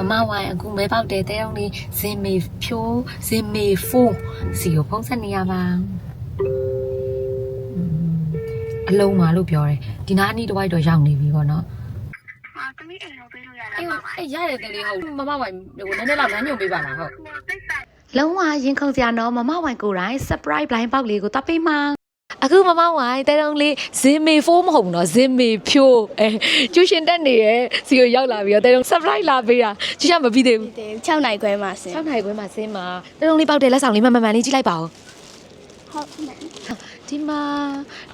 မမဝိုင်အခုမဲပေါက်တဲ့တဲတုံးလေးဇင်မေဖြိုးဇင်မေဖိုးစီကိုဖုံးဆက်နေရပါอืมအလုံးပါလို့ပြောတယ်ဒီနားအနီးတစ်ဝိုက်တော့ရောက်နေပြီပေါ့နော်အာတမီးအိမ်ကိုပေးလို့ရလားအေးမမအေးရတယ်တလေးဟုတ်မမဝိုင်ဟိုနည်းနည်းလောက်လမ်းညွန်ပေးပါလားဟုတ်ဟိုတိတ်ဆိုင်လုံးဝရင်ခုန်စရာတော့မမဝိုင်ကိုယ်တိုင် surprise blind box လေးကိုတတ်ပေးမှာ အခုမမဝိုင်တဲတုံးလေးဇင်မေဖိုးမဟုတ်ဘူးနော်ဇင်မေဖြိုးအဲကျူရှင်တက်နေရဲ့စီကိုရောက်လာပြီးတော့တဲတုံး surprise လာပေးတာကျူရှင်မပြီးသေးဘူးတယ်6နိုင်ခွဲမှာဆင်း6နိုင်ခွဲမှာဆင်းမှာတဲတုံးလေးပေါက်တဲ့လက်ဆောင်လေးမမမှန်လေးကြည့်လိုက်ပါဦးဟုတ်မှန်ဒီမှာ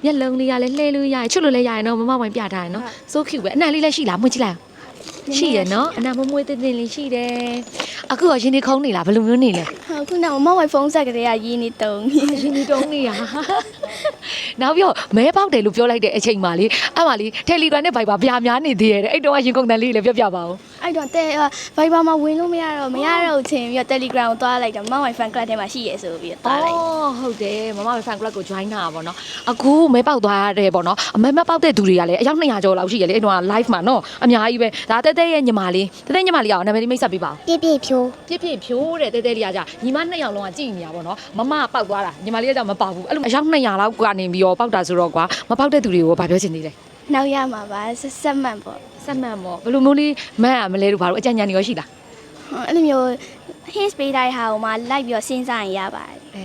မျက်လုံးလေးကလည်းလှဲလို့ရတယ်ချွတ်လို့လည်းရတယ်နော်မမဝိုင်ပြထားရနော် so cute ပဲအနံလေးလည်းရှိလားမွေးကြည့်လိုက်အောင်ရှိရနော်အနံမမွေးသေးသေးလေးရှိတယ်အခုရောရှင်နေခုံးနေလားဘယ်လိုမျိုးနေလဲဟုတ်ခုနကမမဝိုင်ဖုန်းဆက်ကလေးကရင်းနေတုံးရှင်နေတုံးနေရ နောက်ပြီးတော့မဲပေါက်တယ်လို့ပြောလိုက်တဲ့အချိန်မှာလေအဲ့မှာလေ Telegram နဲ့ Viber ပြာများနေသေးတယ်အဲ့တော့ရှင်ကုန်တန်လေးလည်းပြောပြပါဦး အဲ့တော့တဲ့ Viber မှာဝင်လို့မရတော့မရတော့ချင်းပြီးတော့ Telegram ကိုသွားလိုက်တော့မမဝိုင် fan club ထဲမှာရှိရဲဆိုပြီးတော့သွားလိုက်အော်ဟုတ်တယ်မမပဲ fan club ကို join တာပါတော့အခုမဲပေါက်သွားတယ်ပေါ့နော်အမဲမပေါက်တဲ့သူတွေကလည်းအယောက်200ကျော်လောက်ရှိရလေအဲ့တော့ live မှာနော်အများကြီးပဲဒါတဲတဲရဲ့ညီမလေးတဲတဲညီမလေးအောင်နာမည်လေးမိတ်ဆက်ပေးပါဦးပြည့်ပြည့်ဖြိုးပြစ်ပြစ်ဖြိုးတဲ့တဲတဲလေးကကြာညီမနှစ်ယောက်လုံးကကြည်နေရပါတော့မမကပေါက်သွားတာညီမလေးကကြောင့်မပေါက်ဘူးအဲ့လိုအယောက်200လောက်ကနေပြီးတော့ပေါက်တာဆိုတော့ကွာမပေါက်တဲ့သူတွေကိုဗာပြောချင်သေးတယ်နောက်ရမှာပါဆက်ဆက်မှန်ပေါ့ စက်မှန်ပေါ့ဘယ်လိုမျိုးလေးမန်းရမလဲလို့ဘာလို့အကြံဉာဏ်တွေရောရှိလား ဟုတ်အဲ့လိုမျိုး hints ပေးတိုင်းဟာဟိုမှာလိုက်ပြီးတော့စဉ်းစားရင်ရပါတယ် အဲ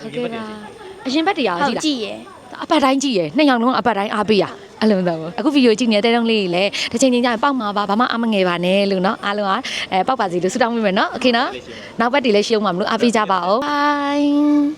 ဟုတ်ကဲ့ပါအရင်ဘက်တရား ဟု ကြည့်လား တ်ကြည့်ရဲ အပတ်တိုင်းကြည့်ရယ်နှစ်ယောက်လုံးအပတ်တိုင်းအားပေးရအလုံးတော့အခုဗီဒီယိုကြည့်နေတဲ့တုန်းလေးကြီးလည်းတစ်ချိန်ချင်းကျရင်ပေါက်မှာပါဘာမှအမငယ်ပါနဲ့လို့နော်အားလုံးကအဲပေါက်ပါစီလို့ဆုတောင်းပေးမယ်နော်โอเคနော်နောက်ဘက်တွေလည်းရှုံးမှာမလို့အားပေးကြပါဦး bye